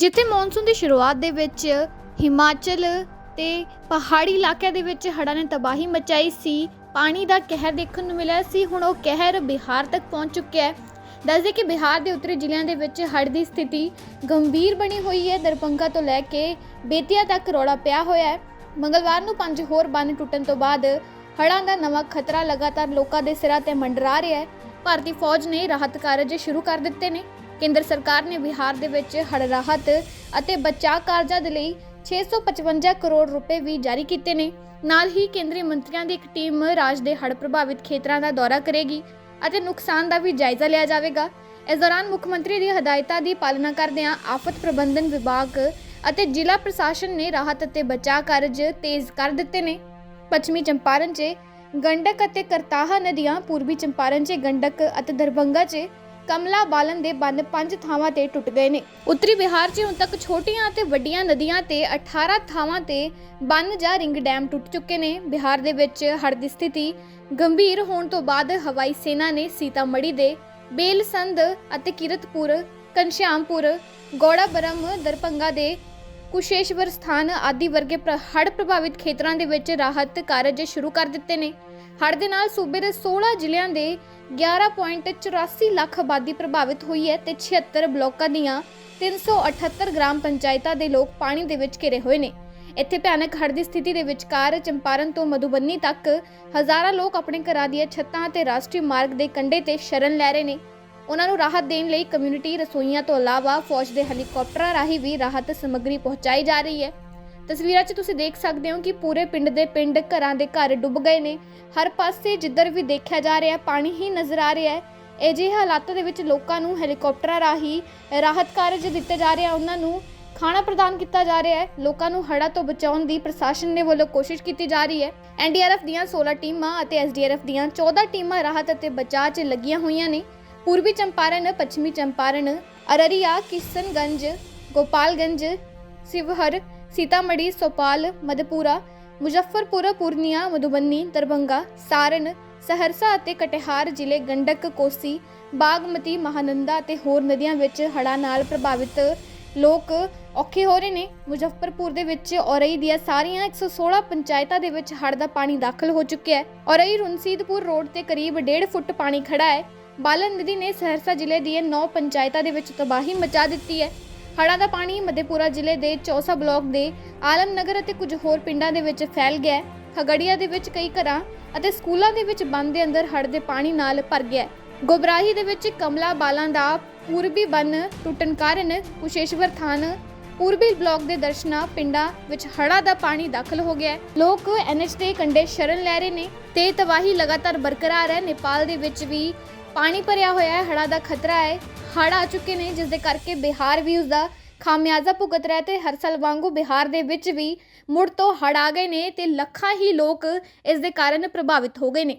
ਜਿੱਥੇ ਮੌਨਸੂਨ ਦੀ ਸ਼ੁਰੂਆਤ ਦੇ ਵਿੱਚ ਹਿਮਾਚਲ ਤੇ ਪਹਾੜੀ ਇਲਾਕਿਆਂ ਦੇ ਵਿੱਚ ਹੜ੍ਹਾਂ ਨੇ ਤਬਾਹੀ ਮਚਾਈ ਸੀ। ਪਾਣੀ ਦਾ ਕਹਿਰ ਦੇਖਣ ਨੂੰ ਮਿਲਿਆ ਸੀ। ਹੁਣ ਉਹ ਕਹਿਰ ਬਿਹਾਰ ਤੱਕ ਪਹੁੰਚ ਚੁੱਕਿਆ ਹੈ। ਦੱਸਦੇ ਕਿ ਬਿਹਾਰ ਦੇ ਉੱਤਰੀ ਜ਼ਿਲ੍ਹਿਆਂ ਦੇ ਵਿੱਚ ਹੜ੍ਹ ਦੀ ਸਥਿਤੀ ਗੰਭੀਰ ਬਣੀ ਹੋਈ ਹੈ। ਦਰਭੰਗਾ ਤੋਂ ਲੈ ਕੇ ਬੇਤੀਆ ਤੱਕ ਰੌਲਾ ਪਿਆ ਹੋਇਆ ਹੈ। ਮੰਗਲਵਾਰ ਨੂੰ ਪੰਜ ਹੋਰ ਬੰਨ ਟੁੱਟਣ ਤੋਂ ਬਾਅਦ ਹੜ੍ਹਾਂ ਦਾ ਨਵਾਂ ਖਤਰਾ ਲਗਾਤਾਰ ਲੋਕਾਂ ਦੇ ਸਿਰਾਂ ਤੇ ਮੰਡਰਾ ਰਿਹਾ ਹੈ। ਭਾਰਤੀ ਫੌਜ ਨੇ ਰਾਹਤ ਕਾਰਜ ਸ਼ੁਰੂ ਕਰ ਦਿੱਤੇ ਨੇ। ਕੇਂਦਰ ਸਰਕਾਰ ਨੇ ਬਿਹਾਰ ਦੇ ਵਿੱਚ ਹੜ ਰਾਹਤ ਅਤੇ ਬਚਾਅ ਕਾਰਜਾਂ ਦੇ ਲਈ 655 ਕਰੋੜ ਰੁਪਏ ਵੀ ਜਾਰੀ ਕੀਤੇ ਨੇ। ਨਾਲ ਹੀ ਕੇਂਦਰੀ ਮੰਤਰੀਆਂ ਦੀ ਇੱਕ ਟੀਮ ਰਾਜ ਦੇ ਹੜ੍ਹ ਪ੍ਰਭਾਵਿਤ ਖੇਤਰਾਂ ਦਾ ਦੌਰਾ ਕਰੇਗੀ ਅਤੇ ਨੁਕਸਾਨ ਦਾ ਵੀ ਜਾਇਜ਼ਾ ਲਿਆ ਜਾਵੇਗਾ। ਇਸ ਦੌਰਾਨ ਮੁੱਖ ਮੰਤਰੀ ਦੀ ਹਦਾਇਤਾਂ ਦੀ ਪਾਲਣਾ ਕਰਦਿਆਂ ਆਫਤ ਪ੍ਰਬੰਧਨ ਵਿਭਾਗ ਅਤੇ ਜ਼ਿਲ੍ਹਾ ਪ੍ਰਸ਼ਾਸਨ ਨੇ ਰਾਹਤ ਅਤੇ ਬਚਾਅ ਕਾਰਜ ਤੇਜ਼ ਕਰ ਦਿੱਤੇ ਨੇ। ਪੱਛਮੀ ਚੰਪਾਰਨ 'ਚ ਗੰਡਕ ਅਤੇ ਕਰਤਾਹਾ ਨਦੀਆਂ, ਪੂਰਬੀ ਚੰਪਾਰਨ 'ਚ ਗੰਡਕ ਅਤੇ ਦਰਭੰਗਾ 'ਚ ਕਮਲਾ ਬਾਲਨ ਦੇ ਬੰਨ ਪੰਜ ਥਾਵਾਂ ਤੇ ਟੁੱਟ ਗਏ ਨੇ। ਉੱਤਰੀ ਬਿਹਾਰ 'ਚ ਹੁਣ ਤੱਕ ਛੋਟੀਆਂ ਅਤੇ ਵੱਡੀਆਂ ਨਦੀਆਂ ਤੇ 18 ਥਾਵਾਂ ਤੇ ਬੰਨ ਜਾਂ ਰਿੰਗ ਡੈਮ ਟੁੱਟ ਚੁੱਕੇ ਨੇ। ਬਿਹਾਰ ਦੇ ਵਿੱਚ ਹੜ੍ਹ ਦੀ ਸਥਿਤੀ ਗੰਭੀਰ ਹੋਣ ਤੋਂ ਬਾਅਦ ਹਵਾਈ ਸੈਨਾ ਨੇ ਸੀਤਾਮੜੀ ਦੇ ਬੇਲਸੰਦ ਅਤੇ ਕਿਰਤਪੁਰ ਕੰਸ਼ਿਆਮਪੁਰ ਗੌੜਾਬਰਮ ਦਰਭੰਗਾ ਦੇ ਕੁਸ਼ੇਸ਼ਵਰ ਸਥਾਨ ਆਦਿ ਵਰਗੇ ਹੜ੍ਹ ਪ੍ਰਭਾਵਿਤ ਖੇਤਰਾਂ ਦੇ ਵਿੱਚ ਰਾਹਤ ਕਾਰਜ ਸ਼ੁਰੂ ਕਰ ਦਿੱਤੇ ਨੇ। ਹੜ੍ਹ ਦੇ ਨਾਲ ਸੂਬੇ ਦੇ 16 ਜ਼ਿਲ੍ਹਿਆਂ ਦੇ 11.84 ਲੱਖ ਆਬਾਦੀ ਪ੍ਰਭਾਵਿਤ ਹੋਈ ਹੈ ਤੇ 76 ਬਲਾਕਾਂ ਦੀਆਂ 378 ਗ੍ਰਾਮ ਪੰਚਾਇਤਾਂ ਦੇ ਲੋਕ ਪਾਣੀ ਦੇ ਵਿੱਚ ਘਿਰੇ ਹੋਏ ਨੇ। ਇੱਥੇ ਭਿਆਨਕ ਹੜ੍ਹ ਦੀ ਸਥਿਤੀ ਦੇ ਵਿਚਕਾਰ ਚੰਪਾਰਨ ਤੋਂ ਮਧੂਬਨੀ ਤੱਕ ਹਜ਼ਾਰਾਂ ਲੋਕ ਆਪਣੇ ਘਰਾਂ ਦੀਆਂ ਛੱਤਾਂ ਅਤੇ ਰਾਸ਼ਟਰੀ ਮਾਰਗ ਦੇ ਕੰਢੇ ਤੇ ਸ਼ਰਨ ਲੈ ਰਹੇ ਨੇ। ਉਹਨਾਂ ਨੂੰ ਰਾਹਤ ਦੇਣ ਲਈ ਕਮਿਊਨਿਟੀ ਰਸੋਈਆਂ ਤੋਂ ਇਲਾਵਾ ਫੌਜ ਦੇ ਹੈਲੀਕਾਪਟਰਾਂ ਰਾਹੀਂ ਵੀ ਰਾਹਤ ਸਮੱਗਰੀ ਪਹੁੰਚਾਈ ਜਾ ਰਹੀ ਹੈ। ਤਸਵੀਰਾਂ 'ਚ ਤੁਸੀਂ ਦੇਖ ਸਕਦੇ ਹੋ ਕਿ ਪੂਰੇ ਪਿੰਡ ਦੇ ਪਿੰਡ ਘਰਾਂ ਦੇ ਘਰ ਡੁੱਬ ਗਏ ਨੇ। ਹਰ ਪਾਸੇ ਜਿੱਧਰ ਵੀ ਦੇਖਿਆ ਜਾ ਰਿਹਾ, ਪਾਣੀ ਹੀ ਨਜ਼ਰ ਆ ਰਿਹਾ ਹੈ। ਅਜਿਹੇ ਹਾਲਾਤਾਂ ਦੇ ਵਿੱਚ ਲੋਕਾਂ ਨੂੰ ਹੈਲੀਕਾਪਟਰਾਂ ਰਾਹੀਂ ਰਾਹਤ ਕਾਰਜ ਦਿੱਤੇ ਜਾ ਰਿਹਾ ਉਹਨਾਂ ਨੂੰ ਖਾਣਾ ਪ੍ਰਦਾਨ ਕੀਤਾ ਜਾ ਰਿਹਾ ਹੈ। ਲੋਕਾਂ ਨੂੰ ਹੜ੍ਹਾਂ ਤੋਂ ਬਚਾਉਣ ਦੀ ਪ੍ਰਸ਼ਾਸਨ ਨੇ ਵੱਲੋਂ ਕੋਸ਼ਿਸ਼ ਕੀਤੀ ਜਾ ਰਹੀ ਹੈ। ਐਨਡੀਆਰਐਫ ਦੀਆਂ 16 ਟੀਮਾਂ ਅਤੇ ਐਸਡੀਆਰਐਫ ਦੀਆਂ 14 ਟੀਮਾਂ ਰਾਹਤ ਅਤੇ ਬਚਾਅ 'ਚ ਲੱਗੀਆਂ ਹੋਈਆਂ ਨੇ। ਪੂਰਬੀ ਚੰਪਾਰਨ, ਪੱਛਮੀ ਚੰਪਾਰਨ, ਅਰਰੀਆ, ਕਿਸ਼ਨਗੰਜ, ਗੋਪਾਲਗੰਜ, ਸਿਵਹਰ सीतामढ़ी सोपाल मधेपुरा ਮੁਜ਼ੱਫਰਪੁਰ ਪੂਰਨੀਆ ਮਧੂਬਨੀ ਦਰਭੰਗਾ ਸਾਰਨ ਸਹਰਸਾ ਅਤੇ ਕਟਿਹਾਰ ਜ਼ਿਲ੍ਹੇ ਗੰਡਕ ਕੋਸੀ ਬਾਗਮਤੀ ਮਹਾਨੰਦਾ ਅਤੇ ਹੋਰ ਨਦੀਆਂ ਵਿੱਚ ਹੜ੍ਹਾਂ ਨਾਲ ਪ੍ਰਭਾਵਿਤ ਲੋਕ ਔਖੇ ਹੋ ਰਹੇ ਨੇ ਮੁਜ਼ੱਫਰਪੁਰ ਦੇ ਵਿੱਚ ਔਰਈ ਦੀਆਂ ਸਾਰੀਆਂ 116 ਪੰਚਾਇਤਾਂ ਦੇ ਵਿੱਚ ਹੜ੍ਹ ਦਾ ਪਾਣੀ ਦਾਖਲ ਹੋ ਚੁੱਕਿਆ ਹੈ ਔਰਈ ਰੁਨਸੀਦਪੁਰ ਰੋਡ ਤੇ ਕਰੀਬ 1.5 ਫੁੱਟ ਪਾਣੀ ਖੜਾ ਹੈ ਬਾਲਨ ਨਦੀ ਨੇ ਸਹਰਸਾ ਜ਼ਿਲ੍ਹੇ ਦੀਆਂ 9 ਪੰਚਾਇਤਾਂ ਦੇ ਵਿੱਚ ਤਬਾਹੀ ਮਚਾ ਦਿੱਤੀ ਹੈ ਹੜ੍ਹਾਂ ਦਾ ਪਾਣੀ ਮਧੇਪੁਰਾ ਜ਼ਿਲ੍ਹੇ ਦੇ ਚੌਸਾ ਬਲਾਕ ਦੇ ਆਲਮਨਗਰ ਅਤੇ ਕੁਝ ਹੋਰ ਪਿੰਡਾਂ ਦੇ ਵਿੱਚ ਫੈਲ ਗਿਆ ਹੈ। ਖਗੜੀਆ ਦੇ ਵਿੱਚ ਕਈ ਘਰਾਂ ਅਤੇ ਸਕੂਲਾਂ ਦੇ ਵਿੱਚ ਬੰਦ ਦੇ ਅੰਦਰ ਹੜ੍ਹ ਦੇ ਪਾਣੀ ਨਾਲ ਭਰ ਗਿਆ ਹੈ। ਗੋਬਰਾਹੀ ਦੇ ਵਿੱਚ ਕਮਲਾ ਬਾਲਾਂ ਦਾ ਪੂਰਬੀ ਬੰਨ ਟੁੱਟਣ ਕਾਰਨ ਕੁਸ਼ੇਸ਼ਵਰ ਥਾਨ ਪੂਰਬੀ ਬਲਾਕ ਦੇ ਦਰਸ਼ਨਾ ਪਿੰਡਾਂ ਵਿੱਚ ਹੜਾ ਦਾ ਪਾਣੀ ਦਾਖਲ ਹੋ ਗਿਆ ਹੈ। ਲੋਕ ਐਨਐਚ ਦੇ ਕੰਢੇ ਸ਼ਰਨ ਲੈ ਰਹੇ ਨੇ ਤੇ ਤਬਾਹੀ ਲਗਾਤਾਰ ਬਰਕਰਾਰ ਹੈ। ਨੇਪਾਲ ਦੇ ਵਿੱਚ ਵੀ ਪਾਣੀ ਭਰਿਆ ਹੋਇਆ ਹੈ। ਹੜਾ ਦਾ ਖਤਰਾ ਹੈ। ਹੜ੍ਹ ਆ ਚੁੱਕੇ ਨੇ ਜਿਸ ਦੇ ਕਰਕੇ ਬਿਹਾਰ ਵੀ ਉਸਦਾ ਖਾਮਿਆਜ਼ਾ ਭੁਗਤ ਰਿਹਾ ਹੈ ਤੇ ਹਰ ਸਾਲ ਵਾਂਗੂ ਬਿਹਾਰ ਦੇ ਵਿੱਚ ਵੀ ਮੁੜ ਤੋਂ ਹੜ੍ਹ ਆ ਗਏ ਨੇ ਤੇ ਲੱਖਾਂ ਹੀ ਲੋਕ ਇਸ ਦੇ ਕਾਰਨ ਪ੍ਰਭਾਵਿਤ ਹੋ ਗਏ ਨੇ।